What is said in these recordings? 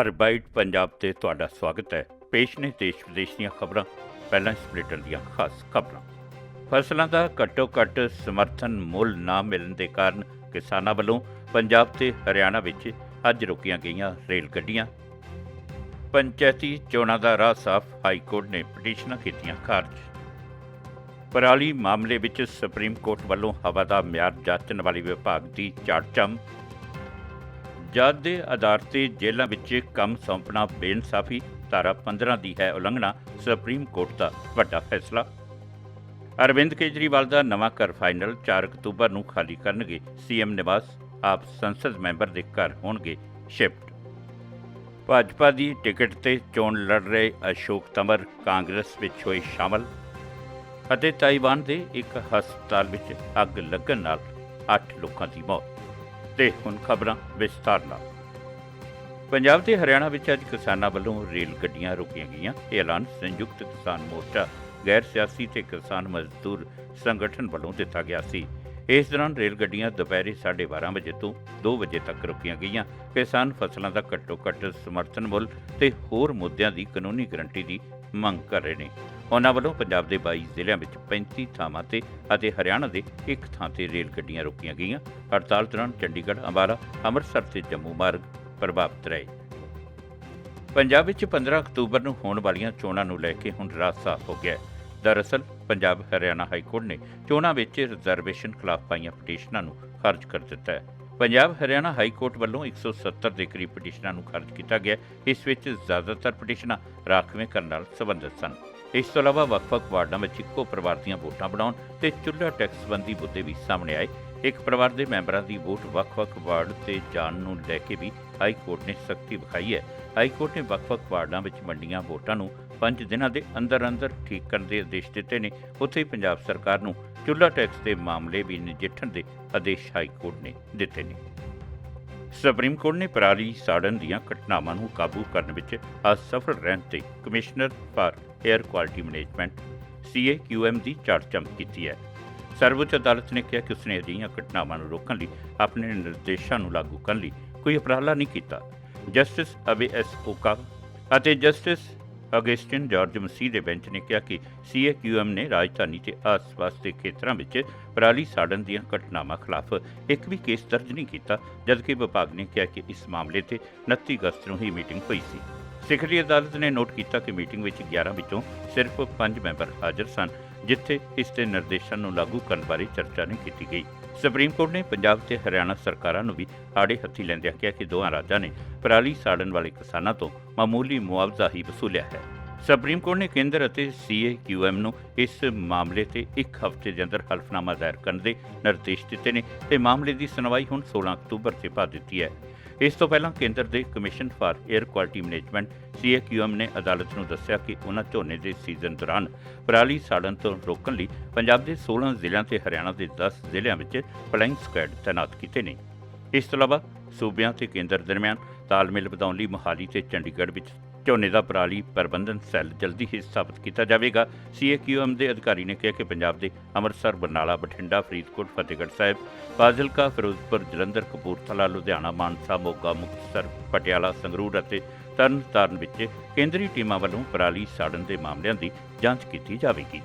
ਹਰ ਪੰਜਾਬ ਤੇ ਤੁਹਾਡਾ ਸਵਾਗਤ ਹੈ। ਪੇਸ਼ ਨੇ ਦੇਸ਼ ਵਿਦੇਸ਼ ਦੀਆਂ ਖਬਰਾਂ। ਪਹਿਲਾਂ ਇਸ ਬੁਲੇਟਿਨ ਦੀਆਂ ਖਾਸ ਖਬਰਾਂ। ਫਸਲਾਂ ਦਾ ਘੱਟੋ ਘੱਟ ਸਮਰਥਨ ਮੁੱਲ ਨਾ ਮਿਲਣ ਦੇ ਕਾਰਨ ਕਿਸਾਨਾਂ ਵੱਲੋਂ ਪੰਜਾਬ ਤੇ ਹਰਿਆਣਾ ਵਿੱਚ ਅੱਜ ਰੁਕੀਆਂ ਗਈਆਂ ਰੇਲ ਗੱਡੀਆਂ। ਪੰਚਾਇਤੀ ਚੋਣਾਂ ਦਾ ਰਾਹ ਸਾਫ਼ ਹਾਈ ਕੋਰਟ ਨੇ ਪਟੀਸ਼ਨਾਂ ਕੀਤੀਆਂ ਖਾਰਜ। ਪਰਾਲੀ ਮਾਮਲੇ ਵਿੱਚ ਸੁਪਰੀਮ ਕੋਰਟ ਵੱਲੋਂ ਹਵਾ ਦਾ ਮਿਆਰ ਜਾਂਚਣ ਵਾਲੀ ਵਿਭਾਗ ਦੀ ਚਾਰਚਮ ਜੱਜ ਦੇ ਆਧਾਰ ਤੇ ਜੇਲ੍ਹਾਂ ਵਿੱਚ ਕੰਮ ਸੌਂਪਣਾ ਬੇਇਨਸਾਫੀ, ਧਾਰਾ 15 ਦੀ ਹੈ ਉਲੰਘਣਾ, ਸੁਪਰੀਮ ਕੋਰਟ ਦਾ ਵੱਡਾ ਫੈਸਲਾ। ਅਰਵਿੰਦ ਕੇਜਰੀਵਾਲ ਦਾ ਨਵਾਂ ਘਰ ਫਾਈਨਲ 4 ਅਕਤੂਬਰ ਨੂੰ ਖਾਲੀ ਕਰਨਗੇ। ਸੀਐਮ ਨਿਵਾਸ, ਆਪ ਸੰਸਦ ਮੈਂਬਰ ਦੇ ਘਰ ਹੋਣਗੇ ਸ਼ਿਫਟ। ਭਾਜਪਾ ਦੀ ਟਿਕਟ ਤੇ ਚੋਣ ਲੜ ਰਹੇ ਅਸ਼ੋਕ ਤਮਰ ਕਾਂਗਰਸ ਵਿੱਚ ਹੋਏ ਸ਼ਾਮਲ ਅਤੇ ਤਾਈਵਾਨ ਦੇ ਇੱਕ ਹਸਪਤਾਲ ਵਿੱਚ ਅੱਗ ਲੱਗਣ ਨਾਲ 8 ਲੋਕਾਂ ਦੀ ਮੌਤ। ਤੇ ਹੁਣ ਖਬਰਾਂ ਵਿਸਤਾਰ ਨਾਲ। ਪੰਜਾਬ ਤੇ ਹਰਿਆਣਾ ਵਿੱਚ ਅੱਜ ਕਿਸਾਨਾਂ ਵੱਲੋਂ ਰੇਲ ਗੱਡੀਆਂ ਰੋਕੀਆਂ ਗਈਆਂ। ਇਹ ਐਲਾਨ ਸੰਯੁਕਤ ਕਿਸਾਨ ਮੋਰਚਾ, ਗੈਰ ਸਿਆਸੀ ਤੇ ਕਿਸਾਨ ਮਜ਼ਦੂਰ ਸੰਗਠਨ ਵੱਲੋਂ ਦਿੱਤਾ ਗਿਆ ਸੀ। ਇਸ ਦੌਰਾਨ ਰੇਲ ਗੱਡੀਆਂ ਦੁਪਹਿਰੇ 12:30 ਵਜੇ ਤੋਂ 2 ਵਜੇ ਤੱਕ ਰੁਕੀਆਂ ਗਈਆਂ। ਕਿਸਾਨ ਫਸਲਾਂ ਦਾ ਘੱਟੋ ਘੱਟ ਸਮਰਥਨ ਮੁੱਲ ਤੇ ਹੋਰ ਮੁੱਦਿਆਂ ਦੀ ਕਾਨੂੰਨੀ ਗਰੰਟੀ ਦੀ ਮੰਗ ਕਰ ਰਹੇ ਨੇ। ਉਹਨਾਂ ਵੱਲੋਂ ਪੰਜਾਬ ਦੇ 22 ਜ਼ਿਲ੍ਹਿਆਂ ਵਿੱਚ 35 ਥਾਵਾਂ ਤੇ ਅਤੇ ਹਰਿਆਣਾ ਦੇ ਇੱਕ ਥਾਂ ਤੇ ਰੇਲ ਗੱਡੀਆਂ ਰੋਕੀਆਂ ਗਈਆਂ। ਹੜਤਾਲ ਦੌਰਾਨ ਚੰਡੀਗੜ੍ਹ, ਅੰਬਾਲਾ, ਅੰਮ੍ਰਿਤਸਰ ਤੇ ਜੰਮੂ ਮਾਰਗ ਪ੍ਰਭਾਵਿਤ ਰਹੇ। ਪੰਜਾਬ ਵਿੱਚ 15 ਅਕਤੂਬਰ ਨੂੰ ਹੋਣ ਵਾਲੀਆਂ ਚੋਣਾਂ ਨੂੰ ਲੈ ਕੇ ਹੁਣ ਰਾਹ ਸਾਫ਼ ਹੋ ਗਿਆ ਦਰਅਸਲ, ਪੰਜਾਬ ਹਰਿਆਣਾ ਹਾਈ ਕੋਰਟ ਨੇ ਚੋਣਾਂ ਵਿੱਚ ਰਿਜ਼ਰਵੇਸ਼ਨ ਖਿਲਾਫ ਪਾਈਆਂ ਪਟੀਸ਼ਨਾਂ ਨੂੰ ਖਾਰਜ ਕਰ ਦਿੱਤਾ ਹੈ। ਪੰਜਾਬ ਹਰਿਆਣਾ ਹਾਈ ਕੋਰਟ ਵੱਲੋਂ 170 ਦੇ ਕਰੀਬ ਪਟੀਸ਼ਨਾਂ ਨੂੰ ਖਾਰਜ ਕੀਤਾ ਗਿਆ ਇਸ ਵਿੱਚ ਜ਼ਿਆਦਾਤਰ ਪਟੀਸ਼ਨਾਂ ਰਾਖਵੇਂ ਕਰਨ ਨਾਲ ਸੰਬੰਧਿਤ ਸਨ। ਇਸ ਤੋਂ ਇਲਾਵਾ ਵੱਖ-ਵੱਖ ਵਾਰਡਾਂ ਵਿੱਚ ਇੱਕੋ ਪਰਿਵਾਰ ਦੀਆਂ ਵੋਟਾਂ ਬਣਾਉਣ ਤੇ ਚੁੱਲ੍ਹਾ ਟੈਕਸ ਸੰਬੰਧੀ ਮੁੱਦੇ ਵੀ ਸਾਹਮਣੇ ਆਏ। ਇੱਕ ਪਰਿਵਾਰ ਦੇ ਮੈਂਬਰਾਂ ਦੀ ਵੋਟ ਵੱਖ-ਵੱਖ ਵਾਰਡ ਤੇ ਜਾਣ ਨੂੰ ਲੈ ਕੇ ਵੀ ਹਾਈ ਕੋਰਟ ਨੇ ਸਖਤੀ ਵਿਖਾਈ ਹੈ। ਹਾਈ ਕੋਰਟ ਨੇ ਵੱਖ-ਵੱਖ ਵਾਰਡਾਂ ਵਿੱਚ ਮੰਡੀਆਂ ਵੋਟਾਂ ਨੂੰ 5 ਦਿਨਾਂ ਦੇ ਅੰਦਰ-ਅੰਦਰ ਠੀਕ ਕਰਨ ਦੇ ਆਦੇਸ਼ ਦਿੱਤੇ ਨੇ। ਉੱਥੇ ਹੀ ਪੰਜਾਬ ਸਰਕਾਰ ਨੂੰ ਚੁੱਲ੍ਹਾ ਟੈਕਸ ਦੇ ਮਾਮਲੇ ਵੀ ਨਜਿੱਠਣ ਦੇ ਆਦੇਸ਼ ਹਾਈ ਕੋਰਟ ਨੇ ਦਿੱਤੇ ਨੇ। ਸੁਪਰੀਮ ਕੋਰਟ ਨੇ ਪਰਾਲੀ ਸਾੜਨ ਦੀਆਂ ਘਟਨਾਵਾਂ ਨੂੰ ਕਾਬੂ ਕਰਨ ਵਿੱਚ ਅਸਫਲ ਰਹਿਣ ਤੇ commissioner for air quality management CAQM ਦੀ ਚਾਰਚਮ ਕੀਤੀ ਹੈ। ਸਰਵਉੱਚ ਅਦਾਲਤ ਨੇ ਕਿਹਾ ਕਿ ਉਸਨੇ ਅਜਿਹੀਆਂ ਘਟਨਾਵਾਂ ਨੂੰ ਰੋਕਣ ਲਈ ਆਪਣੇ ਨਿਰਦੇਸ਼ਾਂ ਨੂੰ ਲਾਗੂ ਕਰਨ ਲਈ ਕੋਈ ਉਪਰਾਲਾ ਨਹੀਂ ਕੀਤਾ। ਜਸਟਿਸ ਅਬੇ ਐਸ ਓਕਾ ਅਤੇ ਜਸਟਿਸ ਅਗਸਟਿਨ ਜਾਰਜ ਮਸੀਹ ਦੇ ਬੈਂਚ ਨੇ ਕਿਹਾ ਕਿ ਸੀਏਕਿਊਐਮ ਨੇ ਰਾਜਧਾਨੀ ਤੇ ਆਸ-ਪਾਸ ਦੇ ਖੇਤਰਾਂ ਵਿੱਚ ਪਰਾਲੀ ਸਾੜਨ ਦੀਆਂ ਘਟਨਾਵਾਂ ਖਿਲਾਫ ਇੱਕ ਵੀ ਕੇਸ ਦਰਜ ਨਹੀਂ ਕੀਤਾ, ਜਦਕਿ ਵਿਭਾਗ ਨੇ ਕਿਹਾ ਕਿ ਇਸ ਮਾਮਲੇ ਤੇ 29 ਅਗਸਤ ਨੂੰ ਹੀ ਮੀਟਿੰਗ ਹੋਈ ਸੀ। ਸਿਖਰੀ ਅਦਾਲਤ ਨੇ ਨੋਟ ਕੀਤਾ ਕਿ ਮੀਟਿੰਗ ਵਿੱਚ 11 ਵਿੱਚੋਂ ਸਿਰਫ 5 ਮੈਂਬਰ ਹਾਜ਼ਰ ਸਨ, ਜਿੱਥੇ ਇਸ ਦੇ ਨਿਰਦੇਸ਼ਾਂ ਨੂੰ ਲਾਗੂ ਕਰਨ ਬਾਰੇ ਚਰਚਾ ਨਹੀਂ ਕੀਤੀ ਗਈ। ਸੁਪਰੀਮ ਕੋਰਟ ਨੇ ਪੰਜਾਬ ਤੇ ਹਰਿਆਣਾ ਸਰਕਾਰਾਂ ਨੂੰ ਵੀ ਆੜੇ ਹੱਥੀ ਲੈਂਦਿਆਂ ਕਿਹਾ ਕਿ ਦੋਹਾਂ ਰਾਜਾਂ ਨੇ ਪਰਾਲੀ ਸਾੜਨ ਵਾਲੇ ਕਿਸਾਨਾਂ ਤੋਂ ਮਾਮੂਲੀ ਮੁਆਵਜ਼ਾ ਹੀ ਵਸੂਲਿਆ ਹੈ। ਸੁਪਰੀਮ ਕੋਰਟ ਨੇ ਕੇਂਦਰ ਅਤੇ ਸੀਏਕਿਊਐਮ ਨੂੰ ਇਸ ਮਾਮਲੇ ਤੇ ਇੱਕ ਹਫ਼ਤੇ ਦੇ ਅੰਦਰ ਹਲਫਨਾਮਾ ਦਾਇਰ ਕਰਨ ਦੇ ਨਿਰਦੇਸ਼ ਦਿੱਤੇ ਨੇ ਤੇ ਮਾਮਲੇ ਦੀ ਸੁਣਵਾਈ ਹੁਣ 16 ਅਕਤੂਬਰ ਤੇ ਪਾ ਦਿੱਤੀ ਹੈ। ਇਸ ਤੋਂ ਪਹਿਲਾਂ ਕੇਂਦਰ ਦੇ commission for air quality management CAQM ਨੇ ਅਦਾਲਤ ਨੂੰ ਦੱਸਿਆ ਕਿ ਉਹਨਾਂ ਝੋਨੇ ਦੇ ਸੀਜ਼ਨ ਦੌਰਾਨ ਪਰਾਲੀ ਸਾੜਨ ਤੋਂ ਰੋਕਣ ਲਈ ਪੰਜਾਬ ਦੇ 16 ਜ਼ਿਲ੍ਹਿਆਂ ਤੇ ਹਰਿਆਣਾ ਦੇ 10 ਜ਼ਿਲ੍ਹਿਆਂ ਵਿੱਚ ਫਲਾਈਂਗ ਸਕੁਐਡ ਤਾਇਨਾਤ ਕੀਤੇ ਨੇ। ਇਸ ਤੋਂ ਇਲਾਵਾ ਸੂਬਿਆਂ ਤੇ ਕੇਂਦਰ ਦਰਮਿਆਨ ਤਾਲਮੇਲ ਵਧਾਉਣ ਲਈ ਮੋਹਾਲੀ ਤੇ ਚੰਡੀਗੜ੍ਹ ਵਿੱਚ ਝੋਨੇ ਦਾ ਪਰਾਲੀ ਪ੍ਰਬੰਧਨ ਸੈੱਲ ਜਲਦੀ ਹੀ ਸਥਾਪਿਤ ਕੀਤਾ ਜਾਵੇਗਾ। ਸੀਏਕਿਊਐਮ ਦੇ ਅਧਿਕਾਰੀ ਨੇ ਕਿਹਾ ਕਿ ਪੰਜਾਬ ਦੇ ਅੰਮ੍ਰਿਤਸਰ, ਬਰਨਾਲਾ, ਬਠਿੰਡਾ, ਫਰੀਦਕੋਟ, ਫਤਿਹਗੜ੍ਹ ਸਾਹਿਬ, ਫਾਜ਼ਿਲਕਾ, ਫਿਰੋਜ਼ਪੁਰ, ਜਲੰਧਰ, ਕਪੂਰਥਲਾ, ਲੁਧਿਆਣਾ, ਮਾਨਸਾ, ਮੋਗਾ, ਮੁਕਤਸਰ, ਪਟਿਆਲਾ, ਸੰਗਰੂਰ ਅਤੇ ਤਰਨਤਾਰਨ ਵਿੱਚ ਕੇਂਦਰੀ ਟੀਮਾਂ ਵੱਲੋਂ ਪਰਾਲੀ ਸਾੜਨ ਦੇ ਮਾਮਲਿਆਂ ਦੀ ਜਾਂਚ ਕੀਤੀ ਜਾਵੇਗੀ।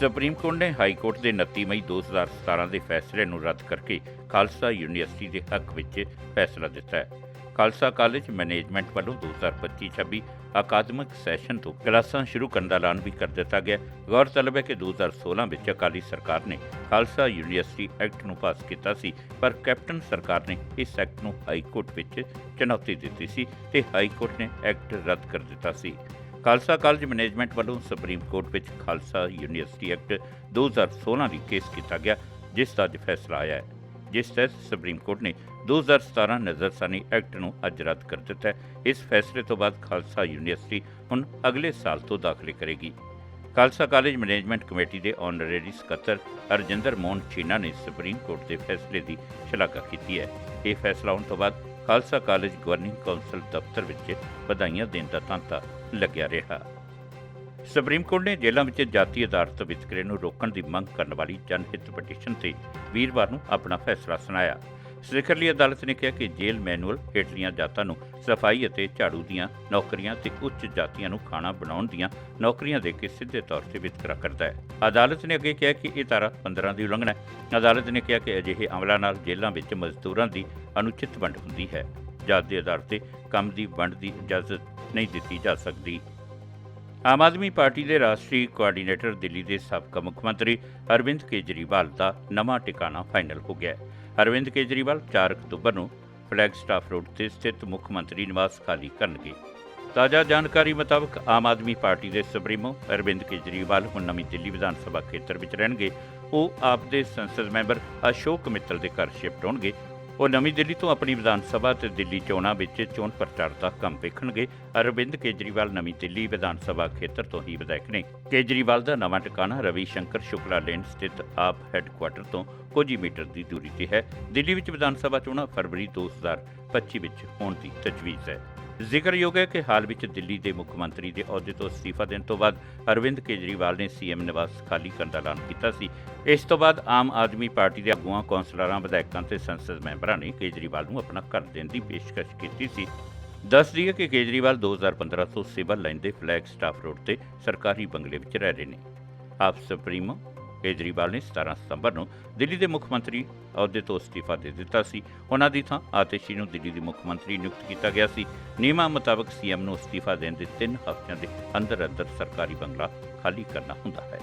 ਸੁਪਰੀਮ ਕੋਰਟ ਨੇ ਹਾਈ ਕੋਰਟ ਦੇ 29 ਮਈ 2017 ਦੇ ਫੈਸਲੇ ਨੂੰ ਰੱਦ ਕਰਕੇ ਖਾਲਸਾ ਯੂਨੀਵਰਸਿਟੀ ਦੇ ਹੱਕ ਵਿੱਚ ਫੈਸਲਾ ਦਿੱਤਾ ਹੈ। ਖਾਲਸਾ ਕਾਲਜ ਮੈਨੇਜਮੈਂਟ ਵੱਲੋਂ 2025-26 ਅਕਾਦਮਿਕ ਸੈਸ਼ਨ ਤੋਂ ਕਲਾਸਾਂ ਸ਼ੁਰੂ ਕਰਨ ਦਾ ਐਲਾਨ ਵੀ ਕਰ ਦਿੱਤਾ ਗਿਆ। ਗੌਰਤਲਬ ਹੈ ਕਿ 2016 ਵਿੱਚ ਅਕਾਲੀ ਸਰਕਾਰ ਨੇ ਖਾਲਸਾ ਯੂਨੀਵਰਸਿਟੀ ਐਕਟ ਨੂੰ ਪਾਸ ਕੀਤਾ ਸੀ, ਪਰ ਕੈਪਟਨ ਸਰਕਾਰ ਨੇ ਇਸ ਐਕਟ ਨੂੰ ਹਾਈ ਕੋਰਟ ਵਿੱਚ ਚੁਣੌਤੀ ਦਿੱਤੀ ਸੀ ਤੇ ਹਾਈ ਕੋਰਟ ਨੇ ਐਕਟ ਰੱਦ ਕਰ ਦਿੱਤਾ ਸੀ। ਖਾਲਸਾ ਕਾਲਜ ਮੈਨੇਜਮੈਂਟ ਵੱਲੋਂ ਸੁਪਰੀਮ ਕੋਰਟ ਵਿੱਚ ਖਾਲਸਾ ਯੂਨੀਵਰਸਿਟੀ ਐਕਟ 2016 ਲਈ ਕੇਸ ਕੀਤਾ ਗਿਆ, ਜਿਸ ਦਾ ਅੱਜ ਫੈਸਲਾ ਆਇਆ ਹੈ। ਜਿਸ ਤਹਿਤ ਸੁਪਰੀਮ ਕੋਰਟ ਨੇ 2017 ਨਜ਼ਰਸਾਨੀ ਐਕਟ ਨੂੰ ਅੱਜ ਰੱਦ ਕਰ ਦਿੱਤਾ ਹੈ। ਇਸ ਫੈਸਲੇ ਤੋਂ ਬਾਅਦ ਖਾਲਸਾ ਯੂਨੀਵਰਸਿਟੀ ਹੁਣ ਅਗਲੇ ਸਾਲ ਤੋਂ ਦਾਖਲੇ ਕਰੇਗੀ। ਖਾਲਸਾ ਕਾਲਜ ਮੈਨੇਜਮੈਂਟ ਕਮੇਟੀ ਦੇ ਆਨਰੇਰੀ ਸਕੱਤਰ ਅਰਜਿੰਦਰ ਮੋਹਨ ਚੀਨਾ ਨੇ ਸੁਪਰੀਮ ਕੋਰਟ ਦੇ ਫੈਸਲੇ ਦੀ ਸ਼ਲਾਘਾ ਕੀਤੀ ਹੈ। ਇਹ ਫੈਸਲਾ ਆਉਣ ਤੋਂ ਬਾਅਦ ਖਾਲਸਾ ਕਾਲਜ ਗਵਰਨਿੰਗ ਕੌਂਸਲ ਦਫ਼ਤਰ ਵਿੱਚ ਵਧਾਈਆਂ ਦੇਣ ਦਾ ਤਾਂਤਾ ਲੱਗਿਆ ਰਿਹਾ। ਸੁਪਰੀਮ ਕੋਰਟ ਨੇ ਜੇਲ੍ਹਾਂ ਵਿੱਚ ਜਾਤੀ ਅਦਾਲਤ ਵਿਤਕਰੇ ਨੂੰ ਰੋਕਣ ਦੀ ਮੰਗ ਕਰਨ ਵਾਲੀ ਜਨਹਿਤ ਪਟੀਸ਼ਨ ਤੇ ਵੀਰਵਾਰ ਨੂੰ ਆਪਣਾ ਫੈਸਲਾ ਸੁਣਾਇਆ। ਜ਼ਿਕਰਲੀ ਅਦਾਲਤ ਨੇ ਕਿਹਾ ਕਿ ਜੇਲ੍ਹ ਮੈਨੂਅਲ ਹੇਠਲੀਆਂ ਜਾਤਾਂ ਨੂੰ ਸਫ਼ਾਈ ਅਤੇ ਝਾੜੂ ਦੀਆਂ ਨੌਕਰੀਆਂ ਤੇ ਉੱਚ ਜਾਤੀਆਂ ਨੂੰ ਖਾਣਾ ਬਣਾਉਣ ਦੀਆਂ ਨੌਕਰੀਆਂ ਦੇ ਕੇ ਸਿੱਧੇ ਤੌਰ ਤੇ ਵਿਤਕਰਾ ਕਰਦਾ ਹੈ। ਅਦਾਲਤ ਨੇ ਅੱਗੇ ਕਿਹਾ ਕਿ ਇਹ ਧਾਰਾ 15 ਦੀ ਉਲੰਘਣਾ ਹੈ। ਅਦਾਲਤ ਨੇ ਕਿਹਾ ਕਿ ਅਜਿਹੇ ਅਮਲਾਂ ਨਾਲ ਜੇਲ੍ਹਾਂ ਵਿੱਚ ਮਜ਼ਦੂਰਾਂ ਦੀ ਅਨੁਚਿਤ ਵੰਡ ਹੁੰਦੀ ਹੈ। ਜਾਤ ਦੇ ਆਧਾਰ ਤੇ ਕੰਮ ਦੀ ਵੰਡ ਦੀ ਇਜਾਜ਼ਤ ਨਹੀਂ ਦਿੱਤੀ ਜਾ ਸਕਦੀ। ਆਮ ਆਦਮੀ ਪਾਰਟੀ ਦੇ ਰਾਸ਼ਟਰੀ ਕੋਆਰਡੀਨੇਟਰ ਦਿੱਲੀ ਦੇ ਸਾਬਕਾ ਮੁੱਖ ਮੰਤਰੀ ਅਰਵਿੰਦ ਕੇਜਰੀਵਾਲ ਦਾ ਨਵਾਂ ਟਿਕਾਣਾ ਫਾਈਨਲ ਹੋ ਗਿਆ ਹੈ। ਅਰਵਿੰਦ ਕੇਜਰੀਵਾਲ 4 ਅਕਤੂਬਰ ਨੂੰ ਫਲੈਗ ਸਟਾਫ ਰੋਡ ਤੇ ਸਥਿਤ ਮੁੱਖ ਮੰਤਰੀ ਨਿਵਾਸ ਖਾਲੀ ਕਰਨਗੇ। ਤਾਜ਼ਾ ਜਾਣਕਾਰੀ ਮੁਤਾਬਕ ਆਮ ਆਦਮੀ ਪਾਰਟੀ ਦੇ ਸੁਪਰੀਮੋ ਅਰਵਿੰਦ ਕੇਜਰੀਵਾਲ ਹੁਣ ਨਵੀਂ ਦਿੱਲੀ ਵਿਧਾਨ ਸਭਾ ਖੇਤਰ ਵਿੱਚ ਰਹਿਣਗੇ। ਉਹ ਆਪ ਦੇ ਸੰਸਦ ਮੈਂਬਰ ਅਸ਼ੋਕ ਮਿੱਤਲ ਦੇ ਘਰ ਸ਼ਿਫਟ ਹੋਣਗੇ। ਉਹ ਨਵੀਂ ਦਿੱਲੀ ਤੋਂ ਆਪਣੀ ਵਿਧਾਨ ਸਭਾ ਤੇ ਦਿੱਲੀ ਚੋਣਾਂ ਵਿੱਚ ਚੋਣ ਪ੍ਰਚਾਰ ਦਾ ਕੰਮ ਵੇਖਣਗੇ। ਅਰਵਿੰਦ ਕੇਜਰੀਵਾਲ ਨਵੀਂ ਦਿੱਲੀ ਵਿਧਾਨ ਸਭਾ ਖੇਤਰ ਤੋਂ ਹੀ ਵਿਧਾਇਕ ਨੇ। ਕੇਜਰੀਵਾਲ ਦਾ ਨਵਾਂ ਟਿਕਾਣਾ ਰਵੀ ਸ਼ੰਕਰ ਸ਼ੁਕਲਾ ਲੇਨ ਸਥਿਤ ਆਪ ਹੈੱਡਕੁਆਟਰ ਤੋਂ ਕੁਝ ਹੀ ਮੀਟਰ ਦੀ ਦੂਰੀ ਤੇ ਹੈ। ਦਿੱਲੀ ਵਿੱਚ ਵਿਧਾਨ ਸਭਾ ਚੋਣਾਂ ਫਰਵਰੀ 2025 ਵਿੱਚ ਹੋਣ ਦੀ ਤਜਵੀਜ਼ ਹੈ। ਜ਼ਿਕਰਯੋਗ ਹੈ ਕਿ ਹਾਲ ਵਿੱਚ ਦਿੱਲੀ ਦੇ ਮੁੱਖ ਮੰਤਰੀ ਦੇ ਅਹੁਦੇ ਤੋਂ ਅਸਤੀਫਾ ਦੇਣ ਤੋਂ ਬਾਅਦ ਅਰਵਿੰਦ ਕੇਜਰੀਵਾਲ ਨੇ ਸੀਐਮ ਨਿਵਾਸ ਖਾਲੀ ਕਰਨ ਦਾ ਐਲਾਨ ਕੀਤਾ ਸੀ। ਇਸ ਤੋਂ ਬਾਅਦ ਆਮ ਆਦਮੀ ਪਾਰਟੀ ਦੇ ਆਗੂਆਂ, ਕੌਂਸਲਰਾਂ, ਵਿਧਾਇਕਾਂ ਤੇ ਸੰਸਦ ਮੈਂਬਰਾਂ ਨੇ ਕੇਜਰੀਵਾਲ ਨੂੰ ਆਪਣਾ ਘਰ ਦੇਣ ਦੀ ਪੇਸ਼ਕਸ਼ ਕੀਤੀ ਸੀ। ਦੱਸ ਦਈਏ ਕਿ ਕੇਜਰੀਵਾਲ 2015 ਤੋਂ ਸਿਵਲ ਲਾਈਨ ਦੇ ਫਲੈਗ ਸਟਾਫ ਰੋਡ ਤੇ ਸਰਕਾਰੀ ਬੰਗਲੇ ਵਿੱਚ ਰਹਿ ਰਹੇ ਨੇ। ਆਪ ਸੁਪਰੀਮੋ ਕੇਜਰੀਵਾਲ ਨੇ 17 ਸਤੰਬਰ ਨੂੰ ਦਿੱਲੀ ਦੇ ਮੁੱਖ ਮੰਤਰੀ ਅਹੁਦੇ ਤੋਂ ਅਸਤੀਫਾ ਦੇ ਦਿੱਤਾ ਸੀ। ਉਹਨਾਂ ਦੀ ਥਾਂ ਆਤਿਸ਼ੀ ਨੂੰ ਦਿੱਲੀ ਦੇ ਮੁੱਖ ਮੰਤਰੀ ਨਿਯੁਕਤ ਕੀਤਾ ਗਿਆ ਸੀ। ਨਿਯਮਾਂ ਮੁਤਾਬਕ ਸੀਐਮ ਨੂੰ ਅਸਤੀਫਾ ਦੇਣ ਦੇ 3 ਹਫ਼ਤਿਆਂ ਦੇ ਅੰਦਰ ਅੰਦਰ ਸਰਕਾਰੀ ਬੰਗਲਾ ਖਾਲੀ ਕਰਨਾ ਹੁੰਦਾ ਹੈ।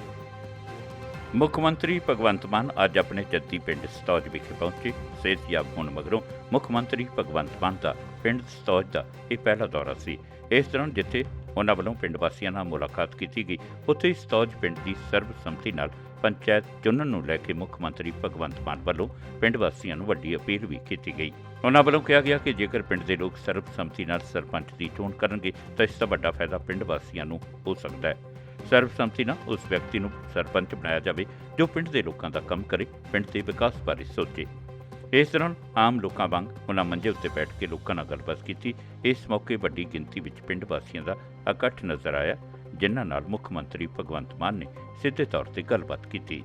ਮੁੱਖ ਮੰਤਰੀ ਭਗਵੰਤ ਮਾਨ ਅੱਜ ਆਪਣੇ ਜੱਦੀ ਪਿੰਡ ਸਤੌਜ ਵਿਖੇ ਪਹੁੰਚੇ। ਸਿਹਤਯਾਬ ਹੋਣ ਮਗਰੋਂ ਮੁੱਖ ਮੰਤਰੀ ਭਗਵੰਤ ਮਾਨ ਦਾ ਪਿੰਡ ਸਤੌਜ ਦਾ ਇਹ ਪਹਿਲਾ ਦੌਰਾ ਸੀ। ਇਸ ਦੌਰਾਨ ਜਿੱਥੇ ਉਹਨਾਂ ਵੱਲੋਂ ਪਿੰਡ ਵਾਸੀਆਂ ਨਾਲ ਮੁਲਾਕਾਤ ਕੀਤੀ ਗਈ, ਉੱਥੇ ਸਤੌਜ ਪਿੰਡ ਦੀ ਸਰਬਸੰਮਤੀ ਨਾਲ ਪੰਚਾਇਤ ਚੁਣਨ ਨੂੰ ਲੈ ਕੇ ਮੁੱਖ ਮੰਤਰੀ ਭਗਵੰਤ ਮਾਨ ਵੱਲੋਂ ਪਿੰਡ ਵਾਸੀਆਂ ਨੂੰ ਵੱਡੀ ਅਪੀਲ ਵੀ ਕੀਤੀ ਗਈ। ਉਹਨਾਂ ਵੱਲੋਂ ਕਿਹਾ ਗਿਆ ਕਿ ਜੇਕਰ ਪਿੰਡ ਦੇ ਲੋਕ ਸਰਬਸੰਮਤੀ ਨਾਲ ਸਰਪੰਚ ਦੀ ਚੋਣ ਕਰਨਗੇ, ਤਾਂ ਇਸ ਦਾ ਵੱਡਾ ਫਾਇਦਾ ਪਿੰਡ ਵਾਸੀਆਂ ਨੂੰ ਹੋ ਸਕਦਾ ਹੈ। ਸਰਬਸੰਮਤੀ ਨਾਲ ਉਸ ਵਿਅਕਤੀ ਨੂੰ ਸਰਪੰਚ ਬਣਾਇਆ ਜਾਵੇ, ਜੋ ਪਿੰਡ ਦੇ ਲੋਕਾਂ ਦਾ ਕੰਮ ਕਰੇ, ਪਿੰਡ ਦੇ ਵਿਕਾਸ ਬਾਰੇ ਸੋਚੇ। ਇਸ ਦੌਰਾਨ ਆਮ ਲੋਕਾਂ ਵਾਂਗ ਉਹਨਾਂ ਮੰਜੇ ਉੱਤੇ ਬੈਠ ਕੇ ਲੋਕਾਂ ਨਾਲ ਗੱਲਬਾਤ ਕੀਤੀ। ਇਸ ਮੌਕੇ ਵੱਡੀ ਗਿਣਤੀ ਵਿੱਚ ਪਿੰਡ ਵਾਸੀਆਂ ਦਾ ਇਕੱਠ ਨਜ਼ਰ ਆਇਆ। ਜਿਨ੍ਹਾਂ ਨਾਲ ਮੁੱਖ ਮੰਤਰੀ ਭਗਵੰਤ ਮਾਨ ਨੇ ਸਿੱਧੇ ਤੌਰ ਤੇ ਗੱਲਬਾਤ ਕੀਤੀ।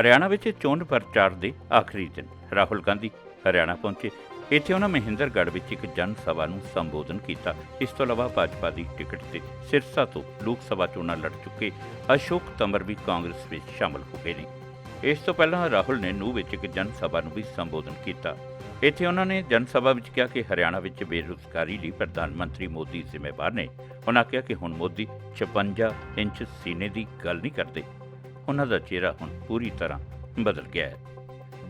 ਹਰਿਆਣਾ ਵਿੱਚ ਚੋਣ ਪ੍ਰਚਾਰ ਦੇ ਆਖਰੀ ਦਿਨ, ਰਾਹੁਲ ਗਾਂਧੀ ਹਰਿਆਣਾ ਪਹੁੰਚੇ। ਇੱਥੇ ਉਹਨਾਂ ਮਹਿੰਦਰਗੜ੍ਹ ਵਿੱਚ ਇੱਕ ਜਨ ਸਭਾ ਨੂੰ ਸੰਬੋਧਨ ਕੀਤਾ। ਇਸ ਤੋਂ ਇਲਾਵਾ ਭਾਜਪਾ ਦੀ ਟਿਕਟ ਤੇ ਸਿਰਸਾ ਤੋਂ ਲੋਕ ਸਭਾ ਚੋਣਾਂ ਲੜ ਚੁੱਕੇ। ਅਸ਼ੋਕ ਤੰਬਰ ਵੀ ਕਾਂਗਰਸ ਵਿੱਚ ਸ਼ਾਮਲ ਹੋ ਗਏ ਨੇ। ਇਸ ਤੋਂ ਪਹਿਲਾਂ ਰਾਹੁਲ ਨੇ ਨੂੰਹ ਵਿੱਚ ਇੱਕ ਜਨ ਸਭਾ ਨੂੰ ਵੀ ਸੰਬੋਧਨ ਕੀਤਾ। ਇੱਥੇ ਉਹਨਾਂ ਨੇ ਜਨ ਸਭਾ ਵਿੱਚ ਕਿਹਾ ਕਿ ਹਰਿਆਣਾ ਵਿੱਚ ਬੇਰੁਜ਼ਗਾਰੀ ਲਈ ਪ੍ਰਧਾਨ ਮੰਤਰੀ ਮੋਦੀ ਜ਼ਿੰਮੇਵਾਰ ਨੇ। ਉਹਨਾਂ ਕਿਹਾ ਕਿ ਹੁਣ ਮੋਦੀ 56 ਇੰਚ ਸੀਨੇ ਦੀ ਗੱਲ ਨਹੀਂ ਕਰਦੇ। ਉਹਨਾਂ ਦਾ ਚਿਹਰਾ ਹੁਣ ਪੂਰੀ ਤਰ੍ਹਾਂ ਬਦਲ ਗਿਆ ਹੈ।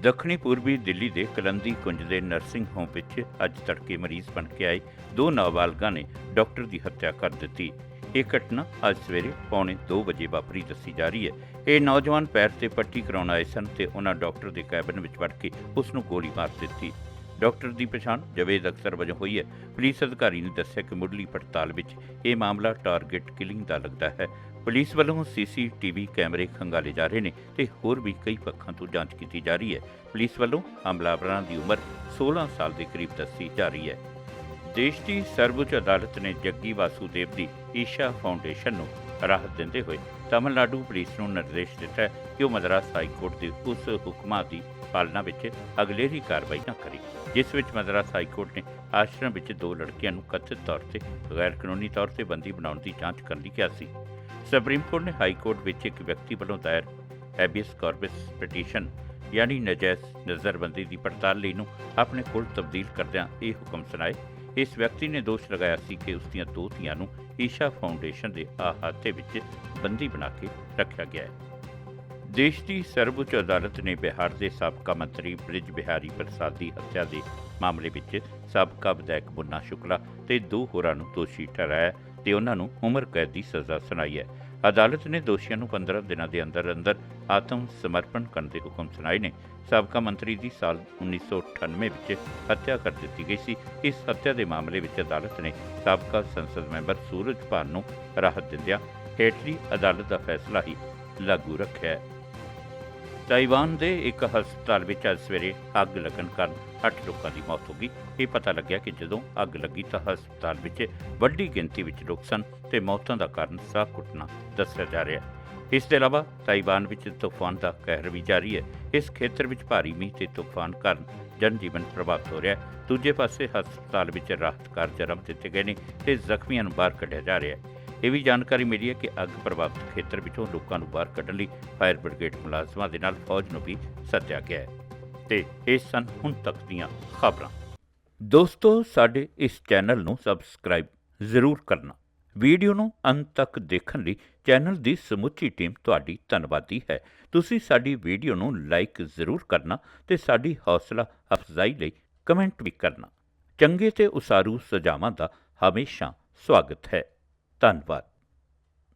ਦੱਖਣੀ ਪੂਰਬੀ ਦਿੱਲੀ ਦੇ ਕਲੰਦੀ ਕੁੰਜ ਦੇ ਨਰਸਿੰਗ ਹੋਮ ਵਿੱਚ ਅੱਜ ਤੜਕੇ ਮਰੀਜ਼ ਬਣ ਕੇ ਆਏ। ਦੋ ਨਾਬਾਲਗਾਂ ਨੇ ਡਾਕਟਰ ਦੀ ਹੱਤਿਆ ਕਰ ਦਿੱਤੀ। ਇਹ ਘਟਨਾ ਅੱਜ ਸਵੇਰੇ ਪੌਣੇ 2 ਵਜੇ ਵਾਪਰੀ ਦੱਸੀ ਜਾ ਰਹੀ ਹੈ। ਇਹ ਨੌਜਵਾਨ ਪੈਰ ਤੇ ਪੱਟੀ ਕਰਾਉਣ ਆਏ ਸਨ ਤੇ ਉਹਨਾਂ ਡਾਕਟਰ ਦੇ ਕੈਬਨ ਵਿੱਚ ਵੜ ਕੇ ਉਸ ਨੂੰ ਗੋਲੀ ਮਾਰ ਦਿੱਤੀ। ਡਾਕਟਰ ਦੀ ਪਛਾਣ ਜਵੇਦ ਅਖਤਰ ਵਜੋਂ ਹੋਈ ਹੈ। ਪੁਲਿਸ ਅਧਿਕਾਰੀ ਨੇ ਦੱਸਿਆ ਕਿ ਮੁੱਢਲੀ ਪੜਤਾਲ ਵਿੱਚ ਇਹ ਮਾਮਲਾ ਟਾਰਗੇਟ ਕਿਲਿੰਗ ਦਾ ਲੱਗਦਾ ਹੈ। ਪੁਲਿਸ ਵੱਲੋਂ ਸੀਸੀਟੀਵੀ ਕੈਮਰੇ ਖੰਗਾਲੇ ਜਾ ਰਹੇ ਨੇ ਤੇ ਹੋਰ ਵੀ ਕਈ ਪੱਖਾਂ ਤੋਂ ਜਾਂਚ ਕੀਤੀ ਜਾ ਰਹੀ ਹੈ। ਪੁਲਿਸ ਵੱਲੋਂ ਹਮਲਾਵਰਾਂ ਦੀ ਉਮਰ 16 ਸਾਲ ਦੇ ਕਰੀਬ ਦੱਸੀ ਜਾ ਰਹੀ ਹੈ। ਦੇਸ਼ ਦੀ ਸਰਵਉੱਚ ਅਦਾਲਤ ਨੇ ਜੱਗੀ ਵਾਸੂਦੇਵ ਦੀ ਈਸ਼ਾ ਫਾਊਂਡੇਸ਼ਨ ਨੂੰ ਰਾਹਤ ਦਿੰਦੇ ਹੋਏ ਤਮਿਲਨਾਡੂ ਪੁਲਿਸ ਨੂੰ ਨਿਰਦੇਸ਼ ਦਿੱਤਾ ਕਿ ਉਹ ਮਦਰਾਸ ਹਾਈ ਕੋਰਟ ਦੇ ਉਸ ਹੁਕਮਾਂ ਦੀ ਪਾਲਣਾ ਵਿੱਚ ਅਗਲੇਰੀ ਕਾਰਵਾਈ ਨਾ ਕਰੇ, ਜਿਸ ਵਿੱਚ ਮਦਰਾਸ ਹਾਈ ਕੋਰਟ ਨੇ ਆਸ਼ਰਮ ਵਿੱਚ ਦੋ ਲੜਕੀਆਂ ਨੂੰ ਕਥਿਤ ਤੌਰ ਤੇ ਗੈਰ ਕਾਨੂੰਨੀ ਤੌਰ ਤੇ ਬੰਦੀ ਬਣਾਉਣ ਦੀ ਜਾਂਚ ਕਰਨ ਲਈ ਕਿਹਾ ਸੀ। ਸੁਪਰੀਮ ਕੋਰਟ ਨੇ ਹਾਈ ਕੋਰਟ ਵਿੱਚ ਇੱਕ ਵਿਅਕਤੀ ਵੱਲੋਂ ਦਾਇਰ ਹੈਬੀਅਸ ਕਾਰਪਸ ਪਟੀਸ਼ਨ ਯਾਨੀ ਨਜਾਇਜ਼ ਨਜ਼ਰਬੰਦੀ ਦੀ ਪੜਤਾਲ ਲਈ ਨੂੰ ਆਪਣੇ ਕੋਲ ਤਬਦੀਲ ਕਰਦਿਆਂ ਇਹ ਹੁਕਮ ਸੁਣਾਏ। ਇਸ ਵਿਅਕਤੀ ਨੇ ਦੋਸ਼ ਲਗਾਇਆ ਸੀ ਕਿ ਉਸ ਦੀਆਂ ਦੋ ਧੀਆਂ ਨੂੰ ਈਸ਼ਾ ਫਾਊਂਡੇਸ਼ਨ ਦੇ ਅਹਾਤੇ ਵਿੱਚ ਬੰਦੀ ਬਣਾ ਕੇ ਰੱਖਿਆ ਗਿਆ ਹੈ। ਦੇਸ਼ ਦੀ ਸਰਵਉੱਚ ਅਦਾਲਤ ਨੇ ਬਿਹਾਰ ਦੇ ਸਾਬਕਾ ਮੰਤਰੀ ਬ੍ਰਿਜ ਬਿਹਾਰੀ ਪ੍ਰਸਾਦ ਦੀ ਹੱਤਿਆ ਦੇ ਮਾਮਲੇ ਵਿੱਚ ਸਾਬਕਾ ਵਿਧਾਇਕ ਮੁੰਨਾ ਸ਼ੁਕਲਾ ਤੇ ਦੋ ਹੋਰਾਂ ਨੂੰ ਦੋਸ਼ੀ ਠਹਿਰਾਇਆ ਤੇ ਉਹਨਾਂ ਨੂੰ ਉਮਰ ਕੈਦ ਦੀ ਸਜ਼ਾ ਸੁਣਾਈ ਹੈ। ਅਦਾਲਤ ਨੇ ਦੋਸ਼ੀਆਂ ਨੂੰ 15 ਦਿਨਾਂ ਦੇ ਅੰਦਰ ਅੰਦਰ ਆਤਮ ਸਮਰਪਣ ਕਰਨ ਦੇ ਹੁਕਮ ਸੁਣਾਏ ਨੇ। ਸਾਬਕਾ ਮੰਤਰੀ ਦੀ ਸਾਲ 1998 ਵਿੱਚ ਹੱਤਿਆ ਕਰ ਦਿੱਤੀ ਗਈ ਸੀ। ਇਸ ਹੱਤਿਆ ਦੇ ਮਾਮਲੇ ਵਿੱਚ ਅਦਾਲਤ ਨੇ ਸਾਬਕਾ ਸੰਸਦ ਮੈਂਬਰ ਸੂਰਜ ਭਾਨ ਨੂੰ ਰਾਹਤ ਦਿੰਦਿਆਂ ਹੇਠਲੀ ਅਦਾਲਤ ਦਾ ਫੈਸਲਾ ਹੀ ਲਾਗੂ ਰੱਖਿਆ। ਹੈ ਤਾਈਵਾਨ ਦੇ ਇੱਕ ਹਸਪਤਾਲ ਵਿੱਚ ਅੱਜ ਸਵੇਰੇ ਅੱਗ ਲੱਗਣ ਕਾਰਨ 8 ਲੋਕਾਂ ਦੀ ਮੌਤ ਹੋ ਗਈ। ਇਹ ਪਤਾ ਲੱਗਿਆ ਕਿ ਜਦੋਂ ਅੱਗ ਲੱਗੀ ਤਾਂ ਹਸਪਤਾਲ ਵਿੱਚ ਵੱਡੀ ਗਿਣਤੀ ਵਿੱਚ ਲੋਕ ਸਨ ਤੇ ਮੌਤਾਂ ਦਾ ਕਾਰਨ ਸਾਹ ਘੁੱਟਣਾ ਦੱਸਿਆ ਜਾ ਰਿਹਾ ਹੈ। ਇਸ ਤੋਂ ਇਲਾਵਾ ਤਾਈਵਾਨ ਵਿੱਚ ਤੂਫਾਨ ਦਾ ਕਹਿਰ ਵੀ ਜਾਰੀ ਹੈ। ਇਸ ਖੇਤਰ ਵਿੱਚ ਭਾਰੀ ਮੀਂਹ ਤੇ ਤੂਫਾਨ ਕਾਰਨ ਜਨਜੀਵਨ ਪ੍ਰਭਾਵਿਤ ਹੋ ਰਿਹਾ ਹੈ। ਦੂਜੇ ਪਾਸੇ ਹਸਪਤਾਲ ਵਿੱਚ ਰਾਹਤ ਕਾਰਜ ਆਰੰਭ ਦਿੱਤੇ ਗਏ ਨੇ ਤੇ ਜ਼ਖਮੀਆਂ ਨੂੰ ਬਾਹਰ ਕੱਢਿਆ ਜਾ ਰਿਹਾ ਹੈ। ਇਹ ਵੀ ਜਾਣਕਾਰੀ ਮਿਲੀ ਹੈ ਕਿ ਅੱਗ ਪ੍ਰਭਾਵਿਤ ਖੇਤਰ ਵਿੱਚੋਂ ਲੋਕਾਂ ਨੂੰ ਬਾਹਰ ਕੱਢਣ ਲਈ ਫਾਇਰ ਬ੍ਰਿਗੇਡ ਮੁਲਾਜ਼ਮਾਂ ਦੇ ਨਾਲ ਫੌਜ ਨੂੰ ਵੀ ਸੱਦਿਆ ਗਿਆ ਹੈ। ਤੇ ਇਹ ਸਨ ਹੁਣ ਤੱਕ ਦੀਆਂ ਖਬਰਾਂ। ਦੋਸਤੋ, ਸਾਡੇ ਇਸ ਚੈਨਲ ਨੂੰ ਸਬਸਕ੍ਰਾਈਬ ਜ਼ਰੂਰ ਕਰਨਾ। ਵੀਡੀਓ ਨੂੰ ਅੰਤ ਤੱਕ ਦੇਖਣ ਲਈ ਚੈਨਲ ਦੀ ਸਮੁੱਚੀ ਟੀਮ ਤੁਹਾਡੀ ਧੰਨਵਾਦੀ ਹੈ। ਤੁਸੀਂ ਸਾਡੀ ਵੀਡੀਓ ਨੂੰ ਲਾਈਕ ਜ਼ਰੂਰ ਕਰਨਾ ਤੇ ਸਾਡੀ ਹੌਸਲਾ ਅਫਜ਼ਾਈ ਲਈ ਕਮੈਂਟ ਵੀ ਕਰਨਾ। ਚੰਗੇ ਤੇ ਉਸਾਰੂ ਸੁਝਾਵਾਂ ਦਾ ਹਮੇਸ਼ਾ ਸਵਾਗਤ ਹੈ। ਧੰਨਵਾਦ।